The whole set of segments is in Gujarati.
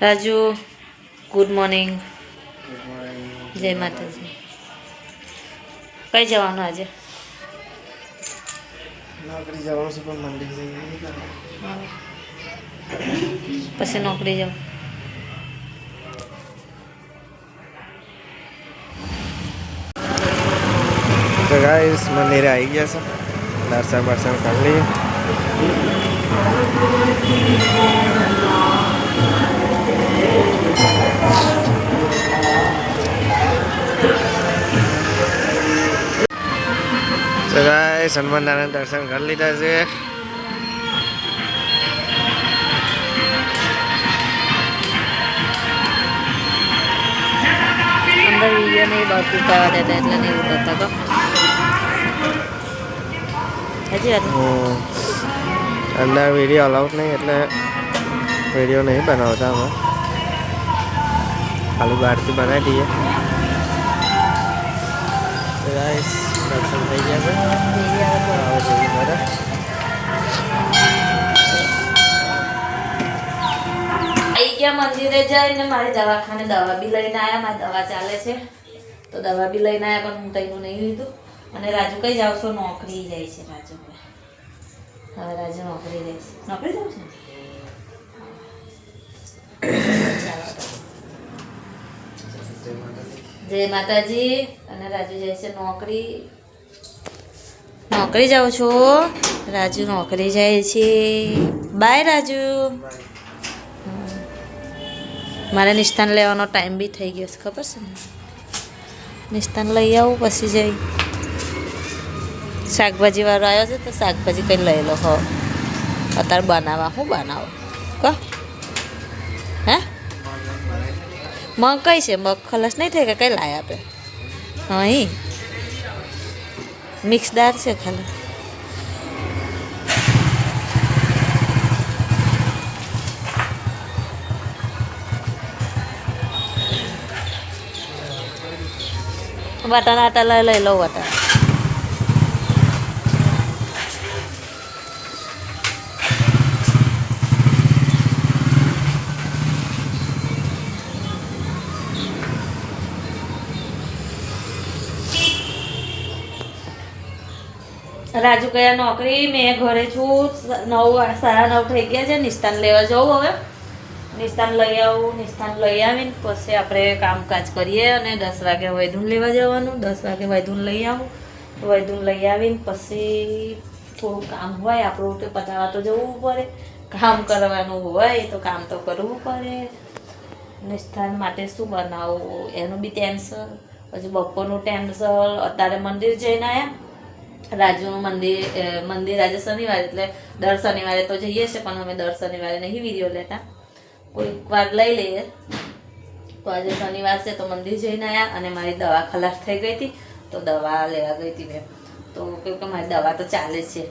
રાજુ ગુડ મોર્નિંગ જય માતાજી. કઈ જવાનું આજે? નોકરી જવાનું છે પણ મંડી પછી નોકરી જાવ. તો ગાઈસ મંદિરે આવી ગયા છે. દર્શન બર્શન કરી લઈએ. ગાઈસ હનુમાન દર્શન કરી લીધા છે. અંદર વીડિયો નહીં બહુ ઉતારવા દેતા એટલે નહીં ઉતારતા તો. હજી વાત અંદર વીડિયો અલાઉડ નહીં એટલે વીડિયો નહીં બનાવતા અમે ખાલી બહારથી બનાવી દઈએ. Guys, દર્શન થઈ ગયા છે. હવે જઈએ ઘરે. મંદિરે જઈને મારી દવાખાને દવા બી લઈને આવ્યા મારી દવા ચાલે છે. તો દવા બી લઈને આવ્યા પણ હું તઈનું નહીં લીધું. અને રાજુ કઈ જાવ છો? નોકરી જાય છે રાજુ હવે રાજુ નોકરી જાય છે. નોકરી જાવ છે? જય માતાજી. અને રાજુ જાય છે નોકરી. નોકરી જાઉં છો? રાજુ નોકરી જાય છે. બાય રાજુ. મારે નિષ્ઠાન લેવાનો ટાઈમ બી થઈ ગયો છે, ખબર છે ને? નિષ્ઠાન લઈ આવું, પછી જઈ. શાકભાજી વાળો આવ્યો છે, તો શાકભાજી કંઈ લઈ લો, હો. અત્યારે બનાવવા હું બનાવું? કહો. હે? મગ કઈ છે? મગ ખલાસ નહીં થાય કે કઈ લાય આપે? અહીં મિક્સ દાળ છે ખાલી વટાણા આટા લઈ લઈ લો વટાણા રાજુ કયા નોકરી, મેં ઘરે છું, નવ, સાડા નવ થઈ ગયા છે નિસ્તાન લેવા જવું હવે. નિસ્તાન લઈ આવું નિસ્તાન લઈ આવીને પછી આપણે કામકાજ કરીએ અને દસ વાગે વૈધુન લેવા જવાનું, દસ વાગે વૈધુન લઈ આવું. વૈધુન લઈ આવીને પછી થોડું કામ હોય, આપણું તે પતાવવા તો જવું પડે. કામ કરવાનું હોય તો કામ તો કરવું પડે. નિષ્ઠાન માટે શું બનાવવું? એનું બી ટેન્શન. પછી બપોરનું ટેન્શન. અત્યારે મંદિર જઈને આવ્યા રાજુનું મંદિર મંદિર આજે શનિવાર એટલે દર શનિવારે તો જઈએ છે પણ અમે દર શનિવારે નહીં વીડિયો લેતા. કોઈક વાર લઈ લઈએ. તો આજે શનિવાર છે તો મંદિર જઈને આવ્યા અને મારી દવા ખલાસ થઈ ગઈ હતી, તો દવા લેવા ગઈ હતી મેં. તો કેમ કે મારી દવા તો ચાલે છે.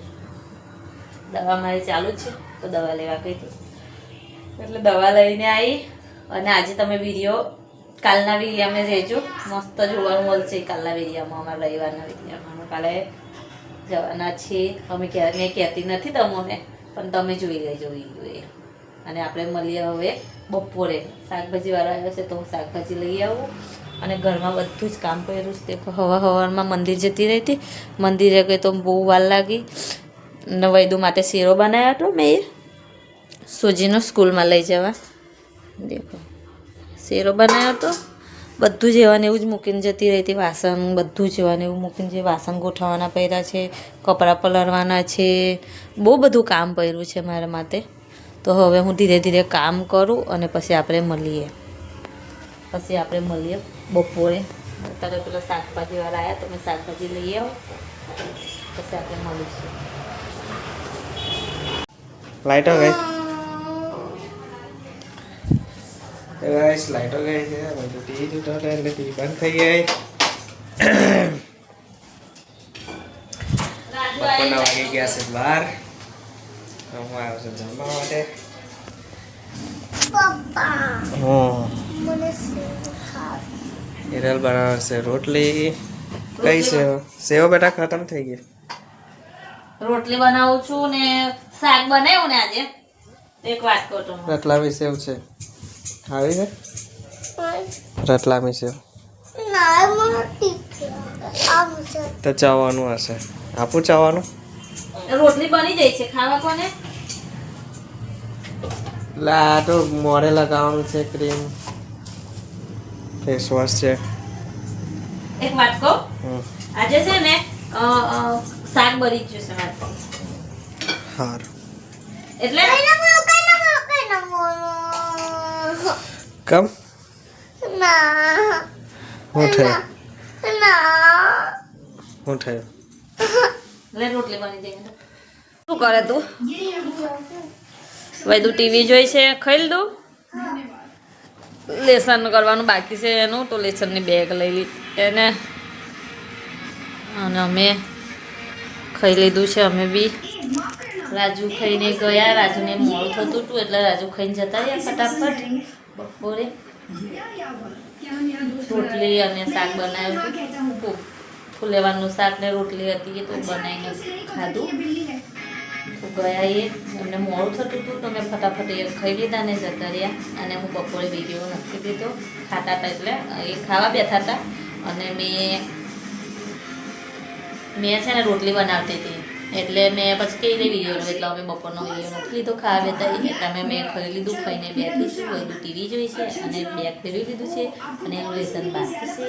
દવા મારી ચાલુ છે, તો દવા લેવા ગઈ હતી. એટલે દવા લઈને આવી અને આજે તમે વીડિયો કાલના વિડીયામાં રહેજો. મસ્ત જોવાનું મળશે કાલના વિડીયામાં, અમારા રવિવારના વિડીયામાં. કાલે જવાના છીએ અમે મેં કહેતી નથી તમને, પણ તમે જોઈ લેજો વીડિયો એ. અને આપણે મળીએ હવે બપોરે. શાકભાજીવાળા આવ્યો છે તો હું શાકભાજી લઈ આવું. અને ઘરમાં બધું જ કામ કર્યું છે. દેખો, હવા હવારમાં મંદિર જતી રહી હતી. મંદિરે ગઈ તો બહુ વાર લાગી. ને વૈદુ માટે શીરો બનાવ્યો હતો મેં સુજીનો સ્કૂલમાં લઈ જવા. દેખો, શેરો બનાવ્યો હતો. બધું જેવાને એવું જ મૂકીને જતી રહી હતી. વાસણ બધું જેવાને એવું મૂકીને જે વાસણ ગોઠવવાના પહેર્યા છે, કપડાં પલળવાના છે, બહુ બધું કામ પડ્યું છે મારા માટે. તો હવે હું ધીરે ધીરે કામ કરું અને પછી આપણે મળીએ. પછી આપણે મળીએ બપોરે. અત્યારે પેલા શાકભાજીવાળા આવ્યા તો મેં શાકભાજી લઈ આવો. પછી આપણે મળીશું. લાઈટ ગઈ ગાઈસ લાઈટો ગઈ છે બધું ટીવી તૂટો એટલે ટીવી બંધ થઈ ગઈ. બપોરના વાગી ગયા છે બાર. હું આવ્યો છું જમવા માટે. હિરલ બનાવે છે રોટલી. કઈ સેવ? સેવ બેટા ખતમ થઈ ગઈ. રોટલી બનાવું છું ને શાક બનાવ્યું ને આજે. એક વાત કહું તમને રતલાવી સેવ છે. આવી છે રતલામી સેવ તો ચાવવાનું હશે આપું ચાવવાનું રોટલી બની જાય છે ખાવા કોને? એટલે આ તો મોડે લગાવવાનું છે ક્રીમ ફેસ વોશ છે એક વાત કહો? આજે છે ને શાક બની ગયું છે મારે. હાર. એટલે કમ હું થયું હું થયું એટલે રોટલી બની જાય શું કરે તું? વૈદુ ટીવી જોઈ છે? ખાઈ લીધું? લેસન કરવાનું બાકી છે એનું તો લેસનની બેગ લઈ લીધી. એને અને અમે ખાઈ લીધું છે અમે બી. રાજુ ખાઈને ગયા રાજુને મોડું થતું હતું એટલે રાજુ ખાઈને જતા રહ્યા ફટાફટ. બપોરે રોટલી અને શાક બનાવ્યું હતું. ફુલેવાનું શાક ને રોટલી હતી એ તો બનાવીને ખાધું. તો ગયા એ એમને મોડું થતું હતું તો મેં ફટાફટ એ ખાઈ લીધા ને જતા રહ્યા. અને હું બપોરે વીડિયો નથી દીધો. ખાતા હતા એટલે, એ ખાવા બેઠા હતા. અને મેં મેં છે ને રોટલી બનાવતી હતી. એટલે મેં પછી કહી દે વીડિયો એટલે અમે બપોરનો વીડિયો નથી લીધો ખાવા બેતા એટલે અમે મેં ખાઈ લીધું ખાઈને બેઠી છું બધું ટીવી જોઈ છે અને બેગ ફેરવી લીધું છે અને એનું લેસન બાકી છે.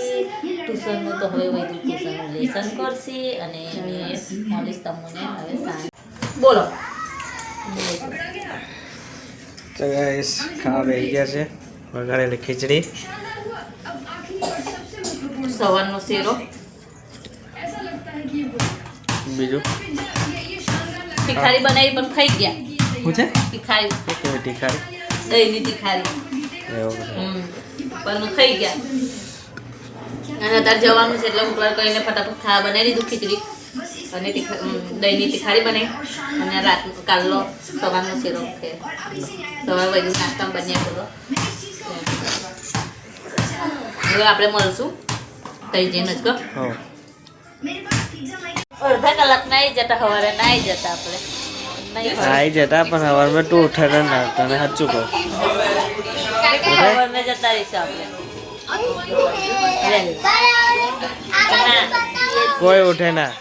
ટ્યુશનનું તો હવે બધું ટ્યુશનનું લેસન કરશે અને મેં મળીશ તમને હવે સાંજ બોલો. તો ગાઈસ ખાવા બેસી ગયા છે. વઘારેલી ખીચડી. સવારનો શેરો. બીજું? તીખારી બનાવી પણ ખાઈ ગયા. શું છે? તીખારી કેવી તીખારી દહીંની તીખારી પણ ખાઈ ગયા. અને અત્યારે જવાનું છે એટલે હું પર કહીને ફટાફટ ખાવા બનાવી દીધું ખીચડી. અને દહીંની તીખારી બનાવી. અને રાત કાલનો સવારનો શીરો છે સવારે બધું નાસ્તામાં બન્યા કરો હવે આપણે મળશું. તઈ જઈને જ કહો અડધા કલાક નાઈ જતા સવારે નાઈ જતા આપણે. નહીં આવી જતા પણ સવારમાં તું ઉઠે ને ના તને સાચું કહું. સવારમાં જતા રહીશું આપણે. કોઈ ઉઠે ના.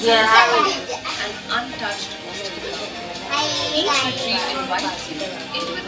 ઘેર આવે. ઓલા